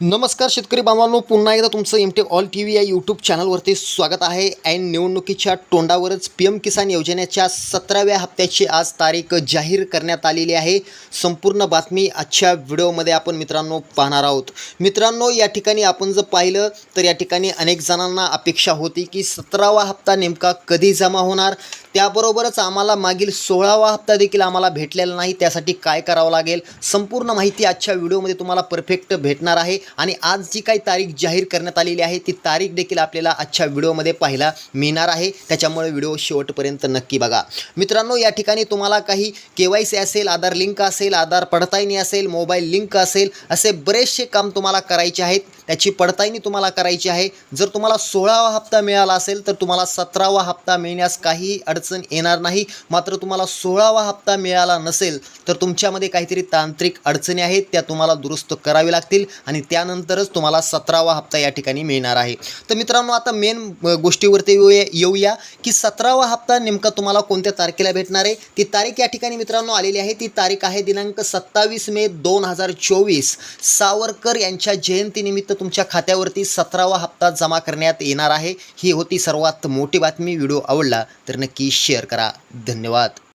नमस्कार शेतकरी बांधवांनो पुन्हा एकदा तुमचं M T all T V या यूट्यूब चॅनलवरती स्वागत आहे. ऐन निवडणुकीच्या तोंडावरच पी एम किसान योजनेच्या सतराव्या हप्त्याची आज तारीख जाहीर करण्यात आलेली आहे. संपूर्ण बातमी आजच्या व्हिडिओमध्ये आपण मित्रांनो पाहणार आहोत. मित्रांनो या ठिकाणी आपण जर पाहिलं तर या ठिकाणी अनेक जणांना अपेक्षा होती की सतरावा हप्ता नेमका कधी जमा होणार? त्याबरोबरच आम्हाला मागील सोळावा हप्ता देखील आम्हाला भेटलेला नाही. त्यासाठी काय करावं लागेल? संपूर्ण माहिती आजच्या व्हिडिओमध्ये तुम्हाला परफेक्ट भेटणार आहे. आणि आज जी काही तारीख जाहीर करण्यात आलेली आहे ती तारीख देखील आपल्याला आजच्या व्हिडिओमध्ये पाहायला मिळणार आहे. त्याच्यामुळे व्हिडिओ शेवटपर्यंत नक्की बघा. मित्रांनो या ठिकाणी तुम्हाला काही के वाय सी असेल आधार लिंक असेल आधार पडताळणी असेल मोबाईल लिंक असेल असे बरेचसे काम तुम्हाला करायचे आहेत. त्याची पडताळणी तुम्हाला करायची आहे. जर तुम्हाला सोळावा हप्ता मिळाला असेल तर तुम्हाला सतरावा हप्ता मिळण्यास काही अडचण येणार नाही. मात्र तुम्हाला सोळावा हप्ता मिळाला नसेल तर तुमच्यामध्ये काहीतरी तांत्रिक अडचणी आहेत त्या तुम्हाला दुरुस्त करावी लागतील आणि त्या त्यानंतरच तुम्हाला सतरावा हप्ता या ठिकाणी मिळणार आहे. तर मित्रांनो आता मेन गोष्टीवरती येऊया येऊया की सतरावा हप्ता नेमका तुम्हाला कोणत्या तारखेला भेटणार आहे? ती तारीख या ठिकाणी मित्रांनो आलेली आहे. ती तारीख आहे दिनांक सत्तावीस मे दोन हजार चोवीस. सावरकर यांच्या जयंतीनिमित्त तुमच्या खात्यावरती सतरावा हप्ता जमा करण्यात येणार आहे. ही होती सर्वात मोठी बातमी. व्हिडिओ आवडला तर नक्की शेअर करा. धन्यवाद.